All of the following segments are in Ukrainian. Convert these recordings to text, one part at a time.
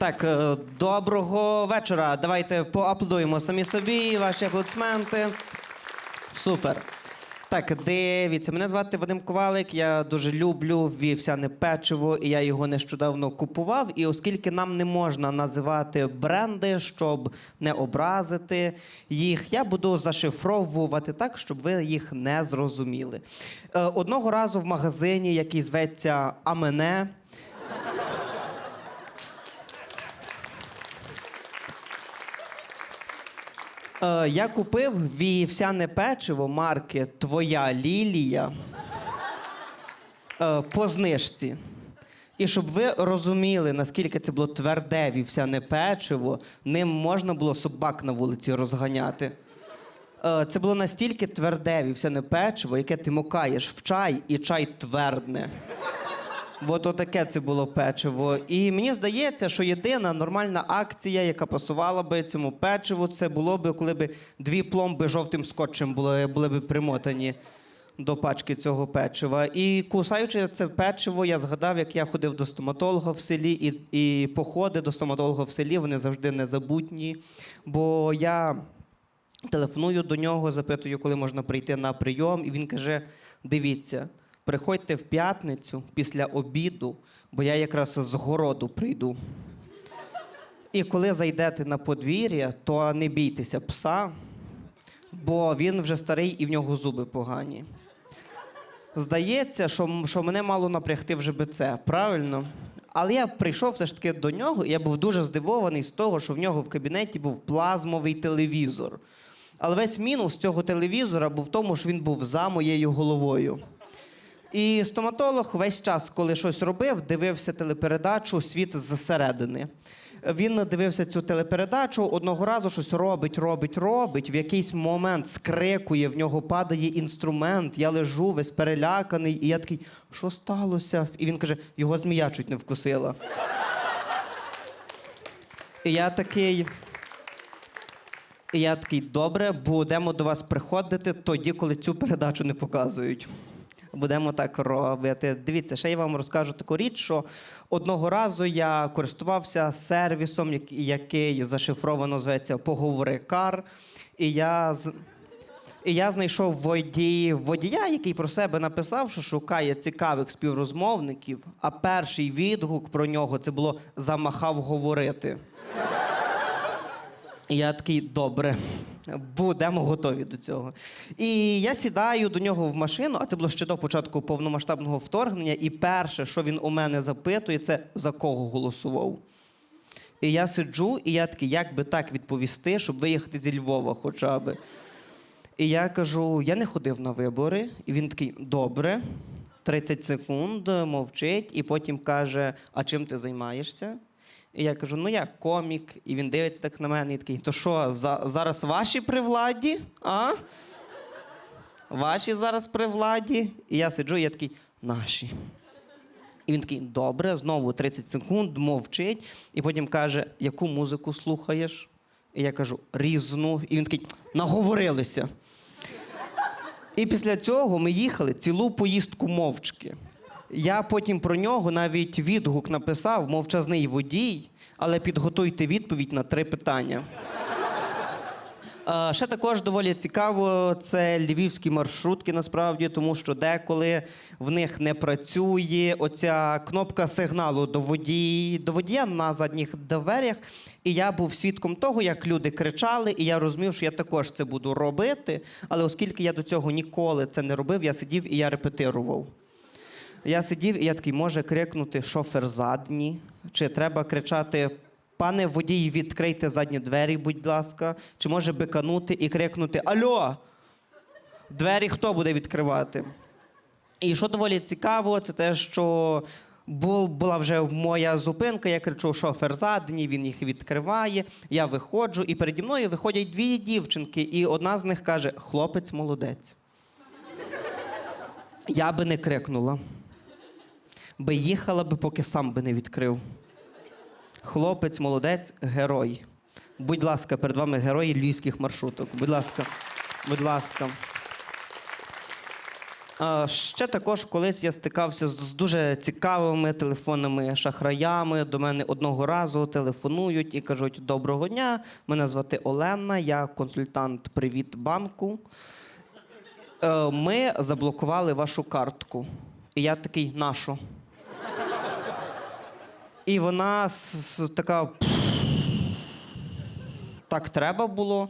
Так, е, доброго вечора. Давайте поаплодуємо самі собі, ваші аплодисменти. Супер. Так, дивіться, мене звати Вадим Ковалик. Я дуже люблю вівсяне печиво, і я його нещодавно купував. І оскільки нам не можна називати бренди, щоб не образити їх, я буду зашифровувати так, щоб ви їх не зрозуміли. Е, Одного разу в магазині, який зветься Амене. Е, я купив вівсяне печиво марки Твоя Лілія е, по знижці. І щоб ви розуміли, наскільки це було тверде вівсяне печиво, ним можна було собак на вулиці розганяти. Е, Це було настільки тверде вівсяне печиво, яке ти мокаєш в чай, і чай твердне. От отаке це було печиво. І мені здається, що єдина нормальна акція, яка пасувала би цьому печиву, це було б, коли б дві пломби жовтим скотчем були, були б примотані до пачки цього печива. І кусаючи це печиво, я згадав, як я ходив до стоматолога в селі, і, і походи до стоматолога в селі вони завжди незабутні. Бо я телефоную до нього, запитую, коли можна прийти на прийом, і він каже: дивіться. Приходьте в п'ятницю після обіду, бо я якраз з городу прийду. І коли зайдете на подвір'я, то не бійтеся пса, бо він вже старий і в нього зуби погані. Здається, що, що мене мало напрягти в ЖБЦ, правильно? Але я прийшов все ж таки до нього, і я був дуже здивований з того, що в нього в кабінеті був плазмовий телевізор. Але весь мінус цього телевізора був в тому, що він був за моєю головою. І стоматолог весь час, коли щось робив, дивився телепередачу Світ зсередини. Він дивився цю телепередачу, одного разу щось робить, робить, робить. В якийсь момент скрикує, в нього падає інструмент. Я лежу весь переляканий, і я такий, що сталося? І він каже: його змія чуть не вкусила. І я такий. І я такий, добре, будемо до вас приходити тоді, коли цю передачу не показують. Будемо так робити. Дивіться, ще я вам розкажу таку річ, що одного разу я користувався сервісом, який зашифровано зветься Поговори Кар. І я. І я знайшов водій, водія, який про себе написав, що шукає цікавих співрозмовників, а перший відгук про нього це було замахав говорити. І я такий, добре, будемо готові до цього. І я сідаю до нього в машину, а це було ще до початку повномасштабного вторгнення. І перше, що він у мене запитує, це за кого голосував. І я сиджу, і я такий, як би так відповісти, щоб виїхати зі Львова хоча б. І я кажу: я не ходив на вибори. І він такий, добре, 30 секунд, мовчить, і потім каже: А чим ти займаєшся? І я кажу: ну я комік. І він дивиться так на мене і такий, то що, за, зараз ваші при владі? А? Ваші зараз при владі? І я сиджу, і я такий, наші. І він такий, добре, знову 30 секунд, мовчить, і потім каже, яку музику слухаєш? І я кажу, різну. І він такий, наговорилися. І після цього ми їхали цілу поїздку мовчки. Я потім про нього навіть відгук написав, мовчазний водій, але підготуйте відповідь на три питання. Е, Ще також доволі цікаво, це львівські маршрутки насправді, тому що деколи в них не працює оця кнопка сигналу до, водій, до водія на задніх дверях. І я був свідком того, як люди кричали, і я розумів, що я також це буду робити. Але оскільки я до цього ніколи це не робив, я сидів і я репетирував. Я сидів і я такий, може крикнути шофер задній, чи треба кричати. Пане водій, відкрийте задні двері, будь ласка. Чи може биканути і крикнути Альо! Двері хто буде відкривати? І що доволі цікаво, це те, що була вже моя зупинка, я кричу шофер задній, він їх відкриває. Я виходжу, і переді мною виходять дві дівчинки, і одна з них каже: хлопець молодець. Я би не крикнула. Би їхала би, поки сам би не відкрив. Хлопець, молодець, герой. Будь ласка, перед вами герої львівських маршруток. Будь ласка, будь ласка. Ще також колись я стикався з з дуже цікавими телефонними шахраями. До мене одного разу телефонують і кажуть: Доброго дня, мене звати Олена, я консультант Привіт банку. Е, Ми заблокували вашу картку. І я такий, нашу. І вона така. Так треба було.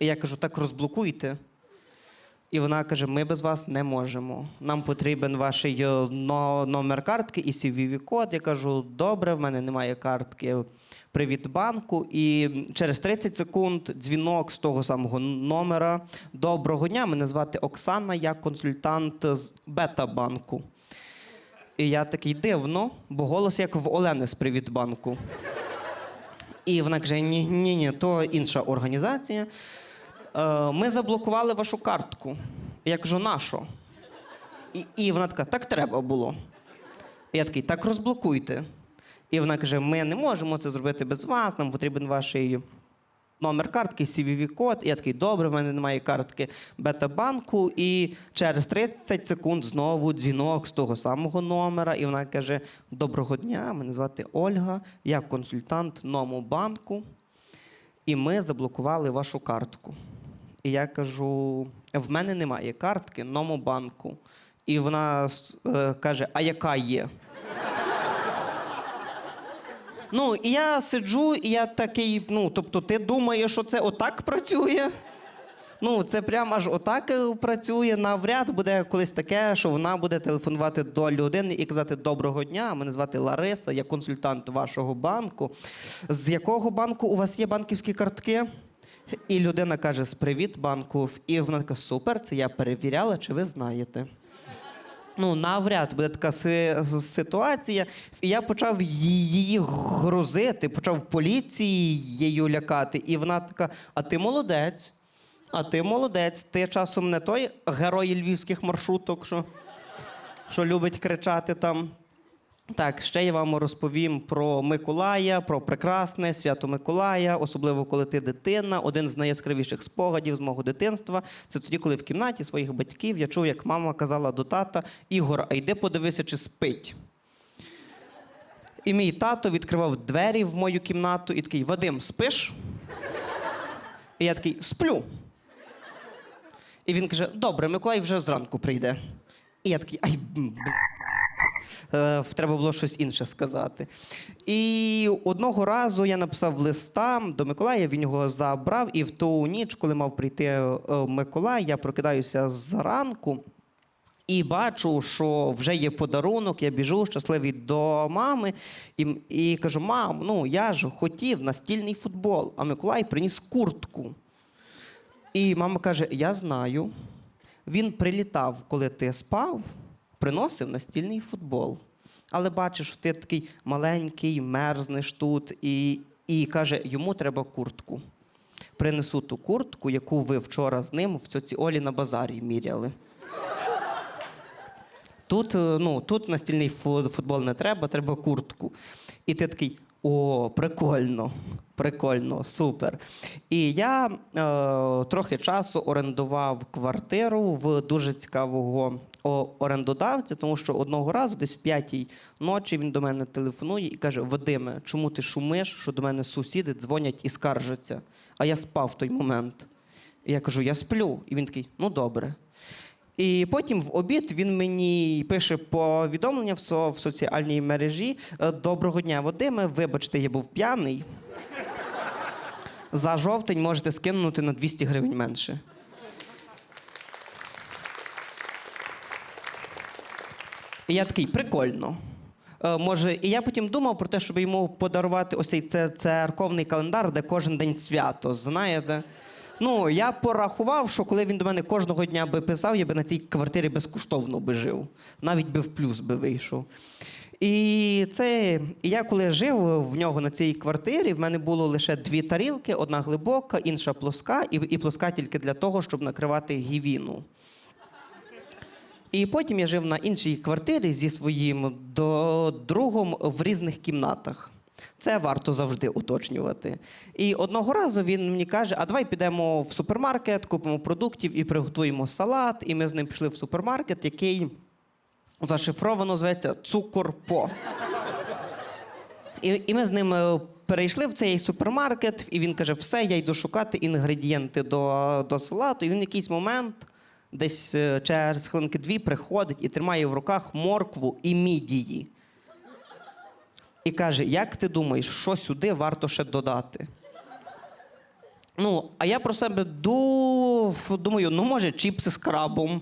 І я кажу, так розблокуйте. І вона каже: ми без вас не можемо. Нам потрібен ваш номер картки і CVV-код. Я кажу, добре, в мене немає картки Привітбанку. І через 30 секунд дзвінок з того самого номера. Доброго дня, мене звати Оксана, я консультант з Бета-банку. І я такий дивно, бо голос як в Олени з Привітбанку. І вона каже: ні, ні, ні, то інша організація. Е, ми заблокували вашу картку. Я кажу, нащо? І, і вона така, так треба було. Я такий, так розблокуйте. І вона каже: ми не можемо це зробити без вас, нам потрібен ваш номер картки, CVV-код. Я такий, добре, в мене немає картки бета-банку. І через 30 секунд знову дзвінок з того самого номера. І вона каже: Доброго дня, мене звати Ольга, я консультант Ному банку. І ми заблокували вашу картку. І я кажу: в мене немає картки Ному банку. І вона е, каже: А яка є? Ну, і я сиджу, і я такий, ну, тобто, ти думаєш, що це отак працює? Ну, це прямо аж отак е, працює. Навряд буде колись таке, що вона буде телефонувати до людини і казати Доброго дня, мене звати Лариса, я консультант вашого банку. З якого банку у вас є банківські картки? І людина каже: з привіт банку. І вона така: супер, це я перевіряла, чи ви знаєте. Ну, навряд буде така си- ситуація. І я почав її грозити, почав поліцією лякати. І вона така: а ти молодець, а ти молодець, ти часом не той герой львівських маршруток, що, що любить кричати там. Так, ще я вам розповім про Миколая, про прекрасне свято Миколая, особливо коли ти дитина. Один з найяскравіших спогадів з мого дитинства. Це тоді, коли в кімнаті своїх батьків я чув, як мама казала до тата: Ігор, а йди подивися, чи спить. І мій тато відкривав двері в мою кімнату і такий: Вадим, спиш? І я такий сплю. І він каже: Добре, Миколай вже зранку прийде. І я такий, ай, б***ь. Е, Треба було щось інше сказати. І одного разу я написав листа до Миколая, він його забрав, і в ту ніч, коли мав прийти е, Миколай, я прокидаюся зранку. І бачу, що вже є подарунок, я біжу щасливий до мами і, і кажу: мам, ну я ж хотів настільний футбол, а Миколай приніс куртку. І мама каже: Я знаю. Він прилітав, коли ти спав, приносив настільний футбол. Але бачиш, ти такий маленький, мерзнеш тут, і, і каже, йому треба куртку. Принесу ту куртку, яку ви вчора з ним в цьоці Олі на базарі міряли. Тут, е, ну, тут настільний футбол не треба, треба куртку. І ти такий: о, прикольно, прикольно, супер. І я е, трохи часу орендував квартиру в дуже цікавого орендодавця, тому що одного разу, десь в п'ятій ночі, він до мене телефонує і каже: Вадиме, чому ти шумиш, що до мене сусіди дзвонять і скаржаться? А я спав в той момент. І я кажу, я сплю. І він такий, ну добре. І потім в обід він мені пише повідомлення в, со, в соціальній мережі: «Е, Доброго дня, Вадиме, вибачте, я був п'яний. За жовтень можете скинути на 200 гривень менше. І я такий, прикольно. Е, може, і я потім думав про те, щоб йому подарувати ось цей це- церковний календар, де кожен день свято, знаєте. Ну, я порахував, що коли він до мене кожного дня би писав, я би на цій квартирі безкоштовно би жив. Навіть би в плюс би вийшов. І це і я коли жив в нього на цій квартирі, в мене було лише дві тарілки: одна глибока, інша плоска, і, і плоска тільки для того, щоб накривати гівіну. І потім я жив на іншій квартирі зі своїм другом в різних кімнатах. Це варто завжди уточнювати. І одного разу він мені каже: а давай підемо в супермаркет, купимо продуктів і приготуємо салат. І ми з ним пішли в супермаркет, який зашифровано зветься Цукорпо. І, і ми з ним е, перейшли в цей супермаркет, і він каже: все, я йду шукати інгредієнти до, до салату. І він в якийсь момент, десь е, через хвилинки дві, приходить і тримає в руках моркву і мідії. І каже: Як ти думаєш, що сюди варто ще додати? Ну, а я про себе ду... думаю, ну, може, чіпси з крабом.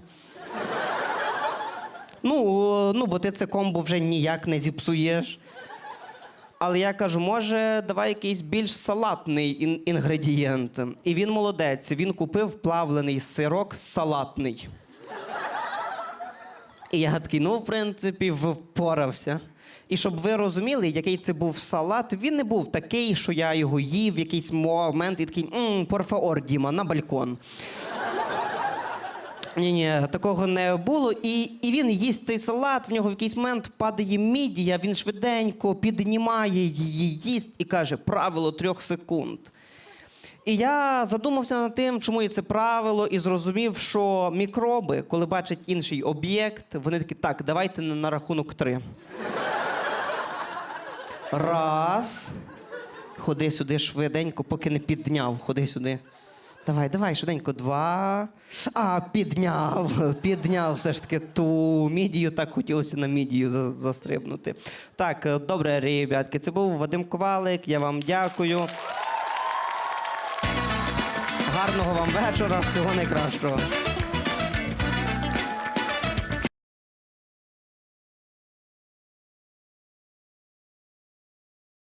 Ну, ну, бо ти це комбо вже ніяк не зіпсуєш. Але я кажу, може, давай якийсь більш салатний ін- інгредієнт. І він молодець. Він купив плавлений сирок салатний. І я такий, ну, в принципі, впорався. І щоб ви розуміли, який це був салат, він не був такий, що я його їв в якийсь момент і такий «М, порфаор, Діма, на балкон. Ні, ні, такого не було. І, і він їсть цей салат, в нього в якийсь момент падає мідія, він швиденько піднімає її, їсть і каже: правило трьох секунд. І я задумався над тим, чому є це правило, і зрозумів, що мікроби, коли бачать інший об'єкт, вони такі, так, давайте на, рахунок три. Раз. Ходи сюди швиденько, поки не підняв. Ходи сюди. Давай, давай, швиденько. Два. А, підняв. Підняв все ж таки ту мідію. Так хотілося на мідію за- застрибнути. Так, добре, ребятки. Це був Вадим Ковалик. Я вам дякую. Гарного вам вечора, всього найкращого.